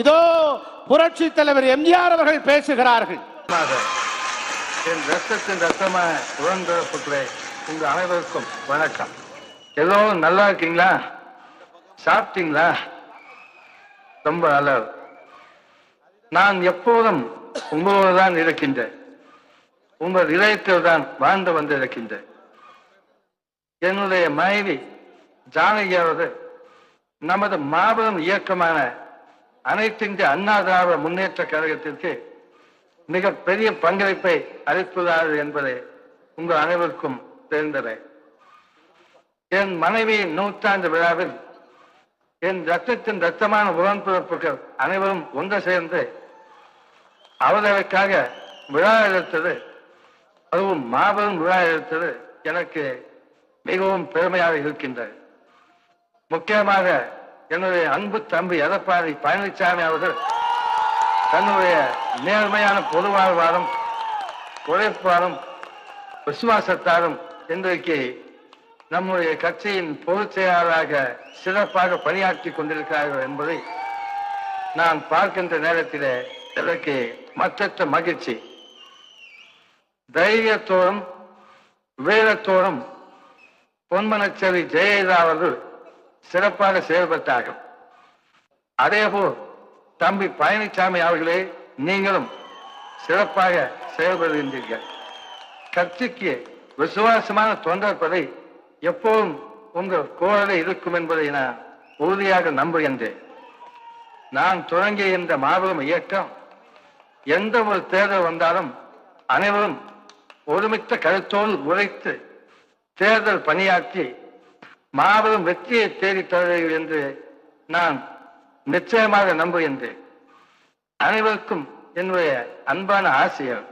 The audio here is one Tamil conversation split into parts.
இதோ புரட்சி தலைவர் எம்ஜிஆர் அவர்கள் பேசுகிறார்கள். என் ரத்தத்தின் ரத்தமா உடன்பிறப்புகளே உங்க அனைவருக்கும் வணக்கம். எல்லோரும் நல்லா இருக்கீங்களா? சாப்பிட்டீங்களா? ரொம்ப நல்லது நான் எப்போதும் உங்களோடு தான் இருக்கின்றேன். உங்கள் இதயத்தில் தான் வாழ்ந்து வந்திருக்கின்றேன். என்னுடைய மனைவி ஜானகியாவது நமது மாபெரும் இயக்கமான அனைத்து இந்திய அண்ணா திராவிட முன்னேற்ற கழகத்திற்கு மிக பெரிய பங்களிப்பை அளிப்பதாது என்பதை உங்கள் அனைவருக்கும் தெரிந்ததே. என் மனைவியின் நூற்றாண்டு விழாவில் என் ரத்தத்தின் ரத்தமான உடன்பிறப்புகள் அனைவரும் ஒன்று சேர்ந்து அவர்களுக்காக விழா எடுத்தது அதுவும் மாபெரும் விழா எடுத்தது எனக்கு மிகவும் பெருமையாக இருக்கின்றது. முக்கியமாக என்னுடைய அன்பு தம்பி எடப்பாடி பழனிசாமி அவர்கள் தன்னுடைய நேர்மையான பொது வாழ்வாரும் உழைப்பாரும் விசுவாசத்தாரும் இன்றைக்கு நம்முடைய கட்சியின் பொதுச் செயலாளராக சிறப்பாக பணியாற்றி கொண்டிருக்கிறார்கள் என்பதை நான் பார்க்கின்ற நேரத்தில் எனக்கு மற்ற மகிழ்ச்சி. தைரியத்தோடும் வீரத்தோடும் பொன்மனச்சேரி ஜெயலலிதா அவர்கள் சிறப்பாக செயல்பட்டார்கள். அதேபோல் தம்பி பழனிசாமி அவர்களே நீங்களும் சிறப்பாக செயல்படுகின்றீர்கள். கட்சிக்கு விசுவாசமான தொண்டர் படை எப்போதும் உங்கள் கோரலை இருக்கும் என்பதை நான் உறுதியாக நம்புகின்றேன். நான் தொடங்கிய இந்த மாபெரும் இயக்கம் எந்த ஒரு தேர்தல் வந்தாலும் அனைவரும் ஒருமித்த கருத்தோடு உழைத்து தேர்தல் பணியாற்றி மாபெரும் வெற்றியை தேடித் தருவீர்கள் என்று நான் நிச்சயமாக நம்புகின்றேன். அனைவருக்கும் என்னுடைய அன்பான ஆசையம்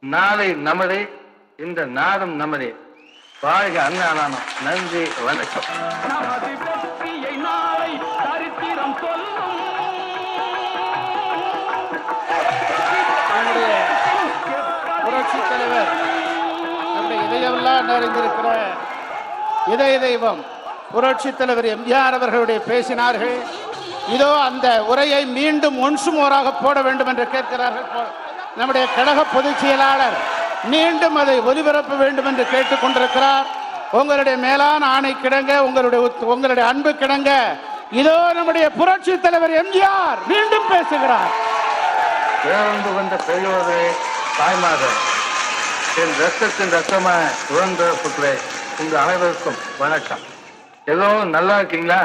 நாளை நமதே இந்த நாடும் நமதே. வாழ்க அண்ணா நாமம் நன்றி வணக்கம். புரட்சி தலைவர் நம்முடைய இதயமெல்லாம் நிறைந்திருக்கிற இதய தெய்வம் புரட்சி தலைவர் எம்ஜிஆர் அவர்களுடைய பேசினார்கள். இதோ அந்த உரையை மீண்டும் ஒன்சு மோராக போட வேண்டும் என்று கேட்கிறார்கள் நம்முடைய கழக பொதுச் செயலாளர். மீண்டும் அதை ஒலிபரப்ப வேண்டும் என்று கேட்டுக்கொண்டிருக்கிறார் உங்களுடைய மேலான ஆணை கிடங்க உங்களுடைய உத்- உங்களுடைய அன்பு கிடங்க. இதோ நம்முடைய புரட்சி தலைவர் எம்ஜிஆர் மீண்டும் பேசுகிறார். பேருந்து கொண்ட பெரியோரே தாய்மார்கள் என் ரத்தத்தின் ரத்தமா உடன்பிறப்புகளே உங்கள் அனைவருக்கும் வணக்கம். எல்லோரும் நல்லா இருக்கீங்களா?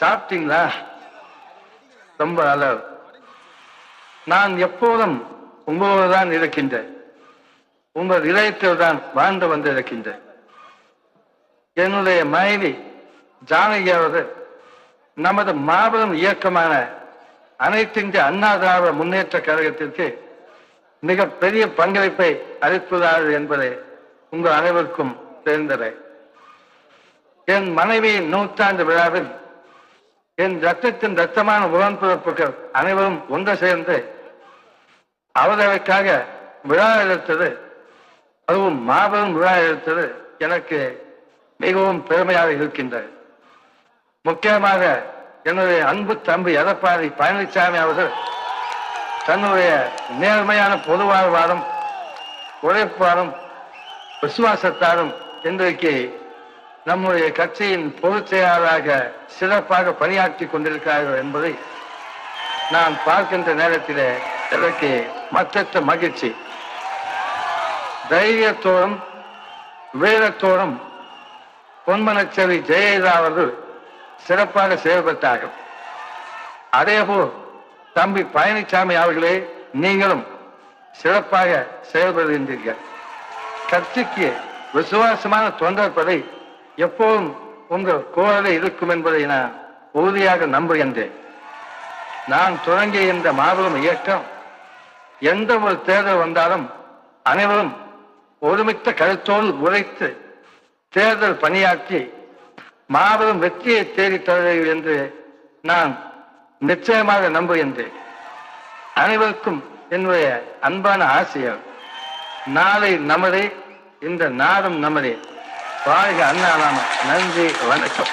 சாப்பிட்டீங்களா? ரொம்ப நல்லது. நான் எப்போதும் உங்களோடு தான் இருக்கின்றேன். உங்கள் இதயத்தில் தான் வாழ்ந்து வந்திருக்கின்றேன். என்னுடைய மனைவி ஜானகி அவர்கள் நமது மாபெரும் இயக்கமான அனைத்திந்திய அண்ணா திராவிட முன்னேற்ற கழகத்திற்கு மிக பெரிய பங்களிப்பை அளிப்பதாது என்பதை உங்கள் அனைவருக்கும் தெரிந்ததே என் மனைவியின் நூற்றாண்டு விழாவில் என் ரத்தத்தின் ரத்தமான உடன்பிறப்புகள் அனைவரும் ஒன்று சேர்ந்து அவர்களுக்காக விழா எடுத்தது அதுவும் மாபெரும் விழா எடுத்தது எனக்கு மிகவும் பெருமையாக இருக்கின்றது. முக்கியமாக என்னுடைய அன்பு தம்பி எடப்பாடி பழனிசாமி அவர்கள் தன்னுடைய நேர்மையான பொதுவாழ்வாரும் உழைப்பாலும் உழைப்பாரும் இன்றைக்கு நம்முடைய கட்சியின் பொதுச் செயலாளராக சிறப்பாக பணியாற்றி கொண்டிருக்கிறார்கள் என்பதை நான் பார்க்கின்ற நேரத்தில் எனக்கு மற்ற மகிழ்ச்சி. தைரியத்தோடும் வீரத்தோடும் பொன்மனச்சேரி ஜெயலலிதா அவர்கள் சிறப்பாக செயல்பட்டார்கள் அதேபோல் தம்பி பழனிசாமி அவர்களே நீங்களும் சிறப்பாக செயல்படுகின்றீர்கள் கட்சிக்கு விசுவாசமான தொண்டர்படை எப்போதும் உங்கள் கோரலை இருக்கும் என்பதை நான் உறுதியாக நம்புகின்றேன். நான் தொடங்கிய இந்த மாபெரும் இயக்கம் எந்த ஒரு தேர்தல் வந்தாலும் அனைவரும் ஒருமித்த கருத்தோடு உழைத்து தேர்தல் பணியாற்றி மாபெரும் வெற்றியை தேடித் தருவீர்கள் என்று நான் நிச்சயமாக நம்புகின்றேன். அனைவருக்கும் என்னுடைய அன்பான ஆசையர் நாளை நமதே இந்த நாடும் நமதே வாழ்க அண்ணா நன்றி வணக்கம்.